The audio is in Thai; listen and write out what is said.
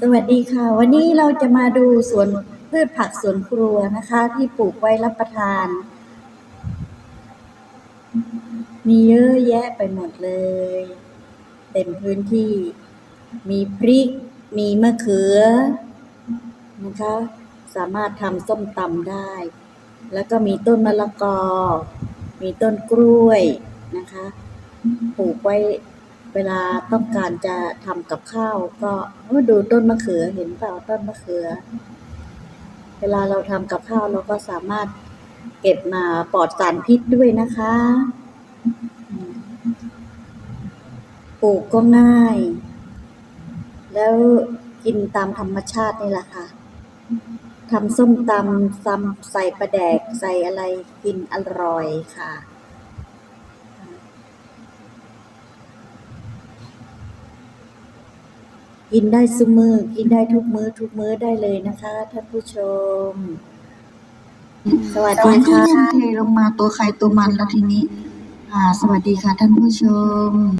สวัสดีค่ะ วันนี้เราจะมาดูสวนพืชผักสวนครัวนะคะ ที่ปลูกไว้รับประทาน มีเยอะแยะไปหมดเลย เต็มพื้นที่ มีพริก มีมะเขือนะคะ สามารถทำส้มตำได้ แล้วก็มีต้นมะละกอ มีต้นกล้วยนะคะ ปลูกไว้ เวลาต้องการจะทำกับข้าว ก็ดูต้นมะเขือเห็นเปล่าต้นมะเขือ เวลาเราทำกับข้าวเราก็สามารถเก็บมาปลอดสารพิษด้วยนะคะ ปลูกก็ง่าย แล้วกินตามธรรมชาตินี่แหละค่ะทำส้มตำซ้ำใส่ปลาแดกใส่อะไรกินอร่อยค่ะ กินได้ซุมือกินได้ทุกมื้อทุกมื้อได้เลยนะคะ ท่านผู้ชม สวัสดีค่ะ เทลงมาตัวใครตัวมันแล้วทีนี้ อ่า สวัสดีค่ะท่านผู้ชม